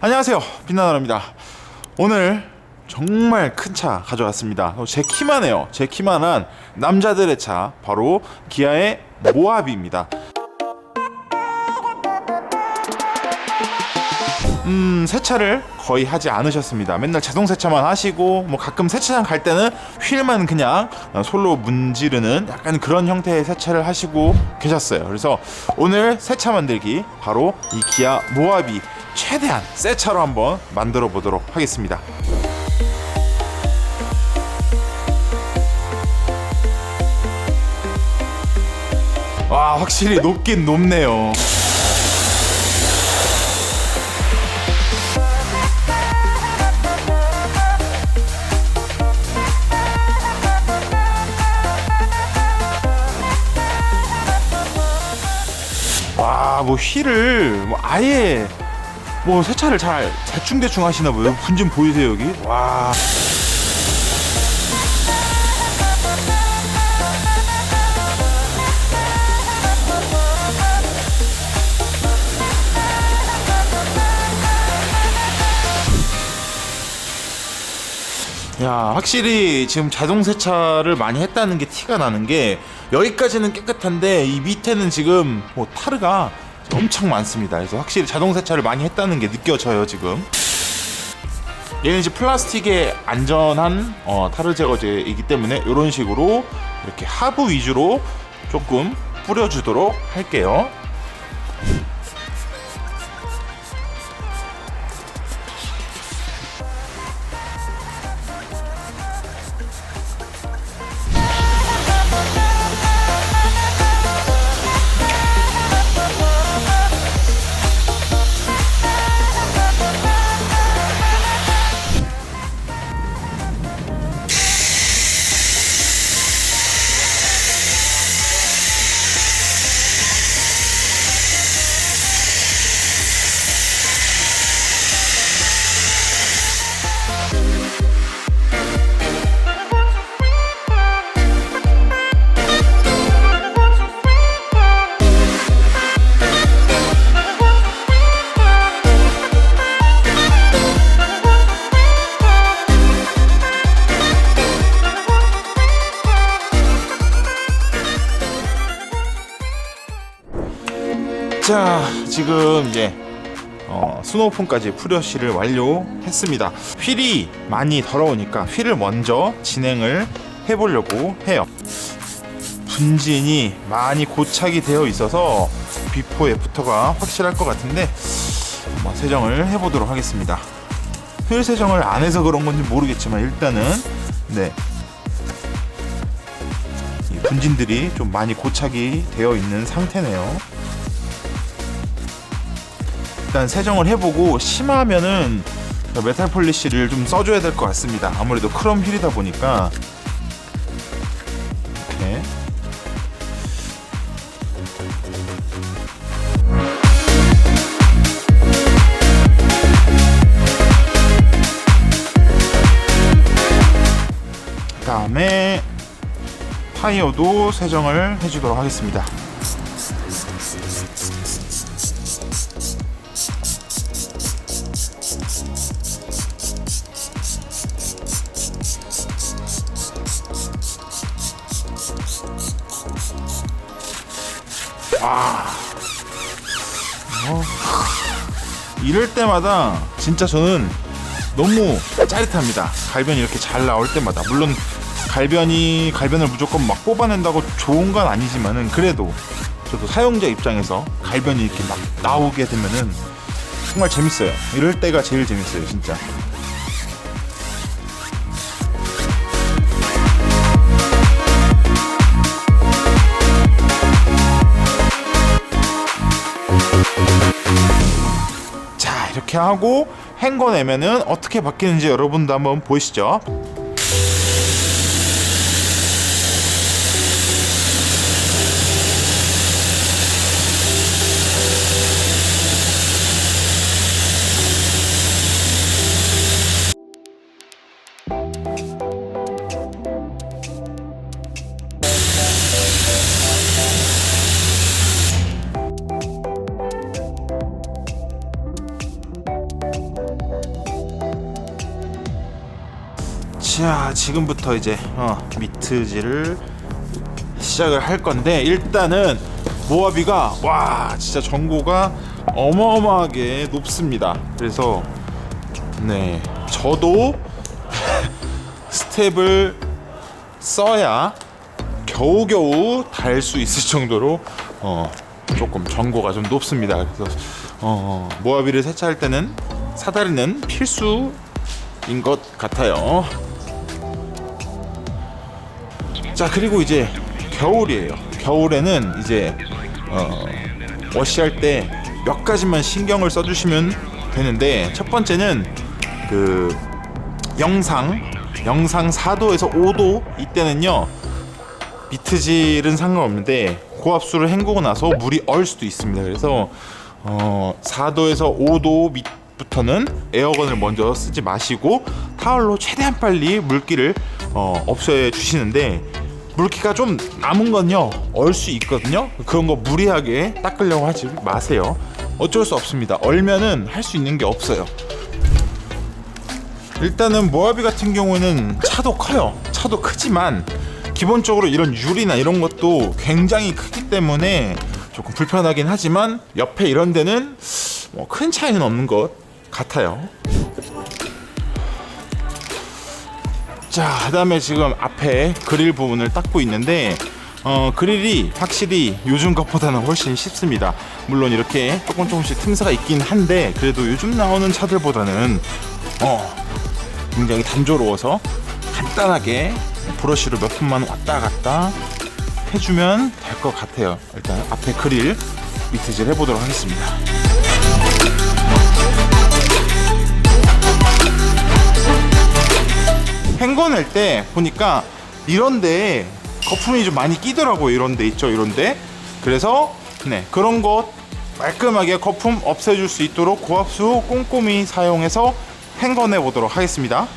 안녕하세요. 빛나나입니다. 오늘 정말 큰 차 가져왔습니다. 어, 제 키만 해요. 제 키만 한 남자들의 차 바로 기아의 모하비입니다. 음, 세차를 거의 하지 않으셨습니다. 맨날 자동 세차만 하시고 뭐 가끔 세차장 갈 때는 휠만 그냥 어, 솔로 문지르는 약간 그런 형태의 세차를 하시고 계셨어요. 그래서 오늘 세차 만들기 바로 이 기아 모하비 최대한 새 차로 한번 만들어 보도록 하겠습니다. 와, 확실히 높긴 높네요. 와, 뭐 휠을 뭐 아예 뭐 세차를 잘 대충 대충 하시나 봐요. 분 좀 보이세요 여기? 와. 야 확실히 지금 자동 세차를 많이 했다는 게 티가 나는 게 여기까지는 깨끗한데 이 밑에는 지금 뭐 타르가 엄청 많습니다. 그래서 확실히 자동 세차를 많이 했다는 게 느껴져요 지금. 얘는 이제 플라스틱의 안전한 어, 타르 제거제이기 때문에 이런 식으로 이렇게 하부 위주로 조금 뿌려주도록 할게요. 자, 지금 이제 어, 스노우폰까지 프레쉬를 완료했습니다. 휠이 많이 더러우니까 휠을 먼저 진행을 해보려고 해요. 분진이 많이 고착이 되어 있어서 비포 애프터가 확실할 것 같은데 한번 세정을 해보도록 하겠습니다. 휠 세정을 안 해서 그런 건지 모르겠지만 일단은 네. 이 분진들이 좀 많이 고착이 되어 있는 상태네요. 일단 세정을 해보고 심하면은 메탈 폴리시를 좀 써줘야 될 것 같습니다. 아무래도 크롬 휠이다 보니까 이렇게 그다음에 타이어도 세정을 해주도록 하겠습니다. 때마다 진짜 저는 너무 짜릿합니다. 갈변이 이렇게 잘 나올 때마다 물론 갈변이 갈변을 무조건 막 뽑아낸다고 좋은 건 아니지만은 그래도 저도 사용자 입장에서 갈변이 이렇게 막 나오게 되면은 정말 재밌어요. 이럴 때가 제일 재밌어요, 진짜. 이렇게 하고 헹궈 내면은 어떻게 바뀌는지 여러분도 한번 보시죠. 자 지금부터 이제 어, 미트질을 시작을 할 건데 일단은 모하비가 와 진짜 전고가 어마어마하게 높습니다. 그래서 네 저도 스텝을 써야 겨우겨우 달 수 있을 정도로 어 조금 전고가 좀 높습니다. 그래서 어 모하비를 세차할 때는 사다리는 필수인 것 같아요 자 그리고 이제 겨울이에요. 겨울에는 이제 어, 워시할 때 몇 가지만 신경을 써주시면 되는데 첫 번째는 그 영상 영상 4도에서 5도 이때는요 미트질은 상관없는데 고압수를 헹구고 나서 물이 얼 수도 있습니다. 그래서 어, 4도에서 5도 밑 부터는 에어건을 먼저 쓰지 마시고 타월로 최대한 빨리 물기를 어, 없애 주시는데 물기가 좀 남은 건요 얼 수 있거든요. 그런 거 무리하게 닦으려고 하지 마세요. 어쩔 수 없습니다. 얼면은 할 수 있는 게 없어요. 일단은 모하비 같은 경우에는 차도 커요. 차도 크지만 기본적으로 이런 유리나 이런 것도 굉장히 크기 때문에 조금 불편하긴 하지만 옆에 이런 데는 뭐 큰 차이는 없는 것 같아요. 자, 그 다음에 지금 앞에 그릴 부분을 닦고 있는데 어, 그릴이 확실히 요즘 것보다는 훨씬 쉽습니다. 물론 이렇게 조금 조금씩 틈새가 있긴 한데 그래도 요즘 나오는 차들보다는 어, 굉장히 단조로워서 간단하게 브러쉬로 몇 분만 왔다 갔다 해주면 될 것 같아요. 일단 앞에 그릴 미트질 해보도록 하겠습니다. 헹궈낼 때 보니까 이런데 거품이 좀 많이 끼더라고요. 이런데 있죠, 이런데. 그래서 네 그런 것 깔끔하게 거품 없애줄 수 있도록 고압수 꼼꼼히 사용해서 헹궈내 보도록 하겠습니다.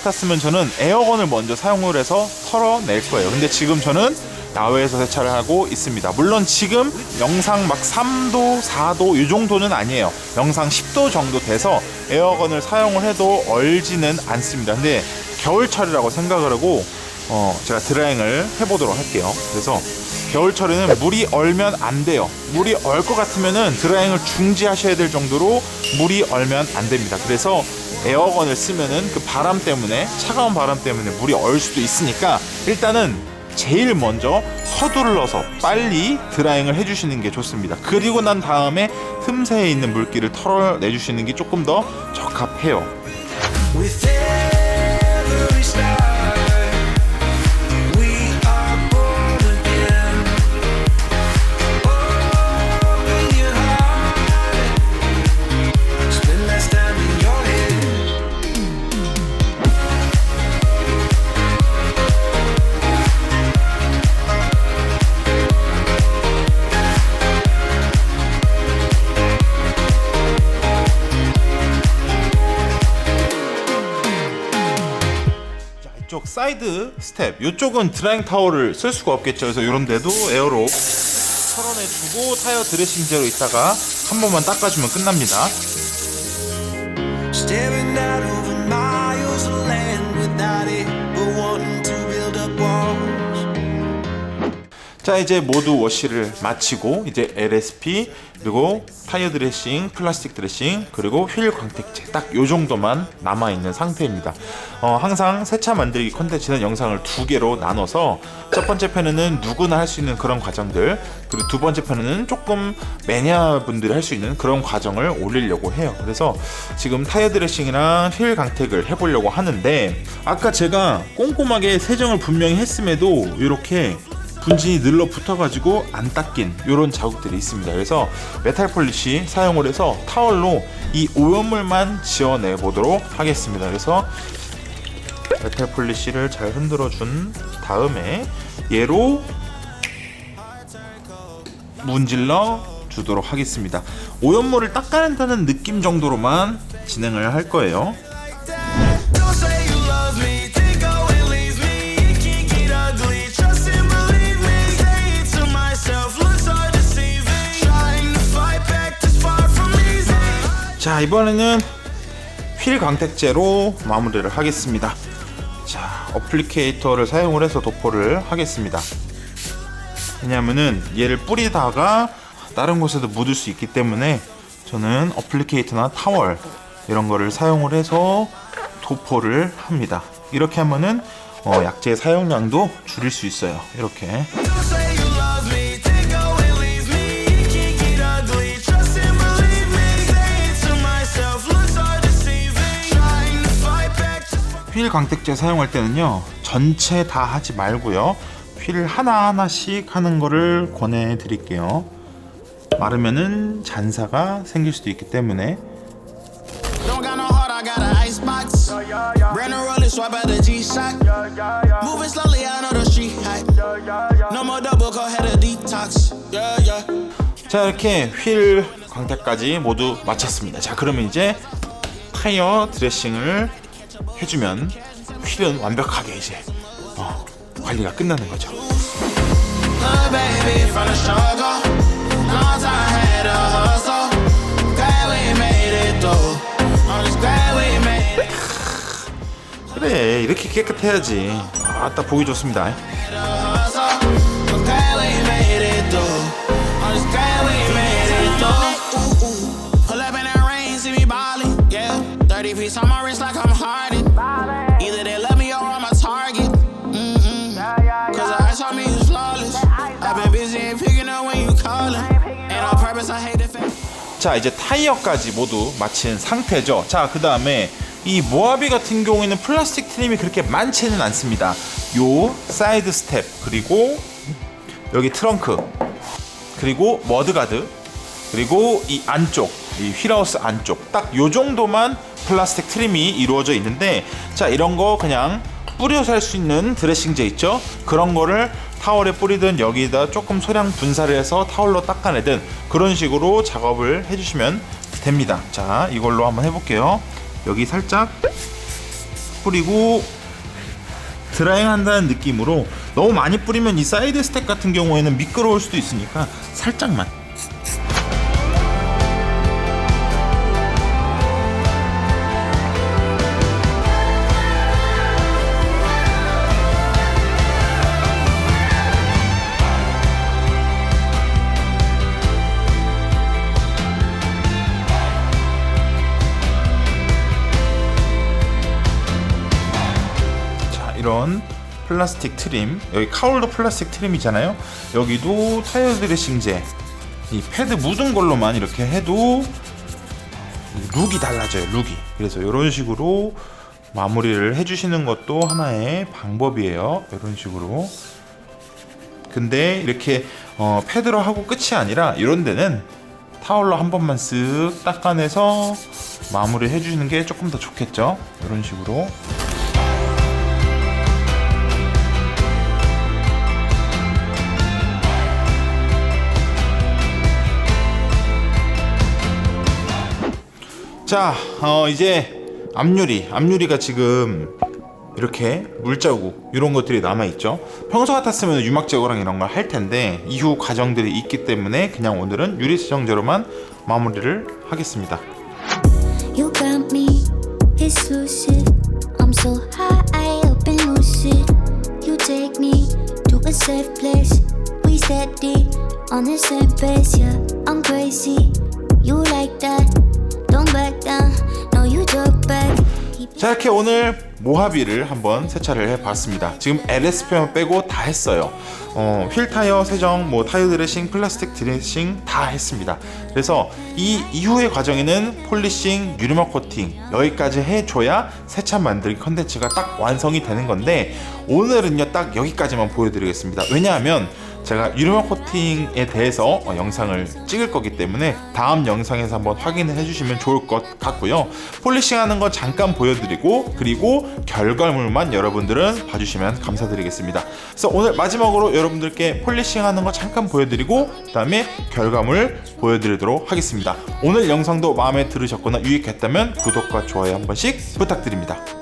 같았으면 저는 에어건을 먼저 사용을 해서 털어낼 거예요. 근데 지금 저는 야외에서 세차를 하고 있습니다. 물론 지금 영상 막 3도, 4도 이 정도는 아니에요. 영상 10도 정도 돼서 에어건을 사용을 해도 얼지는 않습니다. 근데 겨울철이라고 생각을 하고 어, 제가 드라잉을 해보도록 할게요. 그래서 겨울철에는 물이 얼면 안 돼요. 물이 얼 것 같으면은 드라잉을 중지하셔야 될 정도로 물이 얼면 안 됩니다. 그래서 에어건을 쓰면은 그 바람 때문에 차가운 바람 때문에 물이 얼 수도 있으니까 일단은 제일 먼저 서둘러서 빨리 드라잉을 해주시는 게 좋습니다. 그리고 난 다음에 틈새에 있는 물기를 털어내주시는 게 조금 더 적합해요. 이쪽 사이드 스텝 이쪽은 드라잉 타월을 쓸 수가 없겠죠. 그래서 이런 데도 에어로 털어내주고 타이어 드레싱제로 있다가 한 번만 닦아주면 끝납니다 자 이제 모두 워시를 마치고 이제 LSP 그리고 타이어 드레싱, 플라스틱 드레싱 그리고 휠 광택제 딱 요 정도만 남아 있는 상태입니다. 어, 항상 세차 만들기 컨텐츠는 영상을 두 개로 나눠서 첫 번째 편에는 누구나 할 수 있는 그런 과정들 그리고 두 번째 편에는 조금 매니아 분들이 할 수 있는 그런 과정을 올리려고 해요. 그래서 지금 타이어 드레싱이랑 휠 광택을 해보려고 하는데 아까 제가 꼼꼼하게 세정을 분명히 했음에도 이렇게 분진이 늘러 붙어가지고 안 닦인 이런 자국들이 있습니다. 그래서 메탈 폴리시 사용을 해서 타월로 이 오염물만 지워내 보도록 하겠습니다. 그래서 메탈 폴리시를 잘 흔들어 준 다음에 얘로 문질러 주도록 하겠습니다. 오염물을 닦아낸다는 느낌 정도로만 진행을 할 거예요. 자 이번에는 휠 광택제로 마무리를 하겠습니다. 자 어플리케이터를 사용을 해서 도포를 하겠습니다. 왜냐면은 얘를 뿌리다가 다른 곳에도 묻을 수 있기 때문에 저는 어플리케이터나 타월 이런 거를 사용을 해서 도포를 합니다. 이렇게 하면은 어, 약재 사용량도 줄일 수 있어요. 이렇게. 휠 광택제 사용할 때는요 전체 다 하지 말고요 휠 하나 하나씩 하는 거를 권해 드릴게요 마르면은 잔사가 생길 수도 있기 때문에. 자 이렇게 휠 광택까지 모두 마쳤습니다 자 그러면 이제 타이어 드레싱을 해주면 휠은 완벽하게 이제 어, 관리가 끝나는 거죠. 그래 이렇게 깨끗해야지 아딱 보기 좋습니다 자 이제 타이어까지 모두 마친 상태죠. 자 그 다음에 이 모하비 같은 경우에는 플라스틱 트림이 그렇게 많지는 않습니다. 요 사이드 스텝 그리고 여기 트렁크 그리고 머드가드 그리고 이 안쪽 이 휠하우스 안쪽 딱 요 정도만 플라스틱 트림이 이루어져 있는데 자 이런 거 그냥 뿌려서 할 수 있는 드레싱제 있죠? 그런 거를 타월에 뿌리든 여기다 조금 소량 분사를 해서 타월로 닦아내든 그런 식으로 작업을 해주시면 됩니다. 자 이걸로 한번 해볼게요. 여기 살짝 뿌리고 드라잉 한다는 느낌으로 너무 많이 뿌리면 이 사이드 스택 같은 경우에는 미끄러울 수도 있으니까 살짝만 플라스틱 트림. 여기 카울도 플라스틱 트림이잖아요. 여기도 타이어 드레싱제 이 패드 묻은 걸로만 이렇게 해도 이 룩이 달라져요 룩이. 그래서 이런 식으로 마무리를 해주시는 것도 하나의 방법이에요. 이런 식으로. 근데 이렇게 어, 패드로 하고 끝이 아니라 이런 데는 타올로 한 번만 쓱 닦아내서 마무리 해주시는 게 조금 더 좋겠죠? 이런 식으로 자, 어, 이제 앞유리, 앞유리가 지금 이렇게 물자국 이런 것들이 남아 있죠. 평소 같았으면 유막 제거랑 이런 걸 할 텐데 이후 과정들이 있기 때문에 그냥 오늘은 유리 수정제로만 마무리를 하겠습니다. On the same pace, yeah. I'm crazy. You like that? 자 이렇게 오늘 모하비를 한번 세차를 해봤습니다. 지금 LSP만 빼고 다 했어요. 어, 휠 타이어 세정, 뭐 타이어 드레싱, 플라스틱 드레싱 다 했습니다. 그래서 이 이후의 과정에는 폴리싱, 유리막 코팅 여기까지 해줘야 세차 만들기 컨텐츠가 딱 완성이 되는 건데 오늘은요 딱 여기까지만 보여드리겠습니다. 왜냐하면 제가 유리막 코팅에 대해서 어, 영상을 찍을 거기 때문에 다음 영상에서 한번 확인을 해주시면 좋을 것 같고요. 폴리싱하는 건 잠깐 보여드리고 그리고 결과물만 여러분들은 봐주시면 감사드리겠습니다. 그래서 오늘 마지막으로 여러분들께 폴리싱하는 거 잠깐 보여드리고 그다음에 결과물 보여드리도록 하겠습니다. 오늘 영상도 마음에 들으셨거나 유익했다면 구독과 좋아요 한 번씩 부탁드립니다.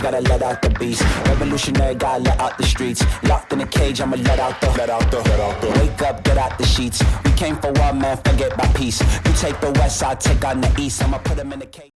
Cage, gotta let out the beast. Revolutionary, gotta let out the streets. Locked in a cage, I'ma let out the. Let out the. Let out the. Wake up, get out the sheets. We came for one man, forget my peace. You take the west, I'll take on the east. I'ma put 'em in the cage.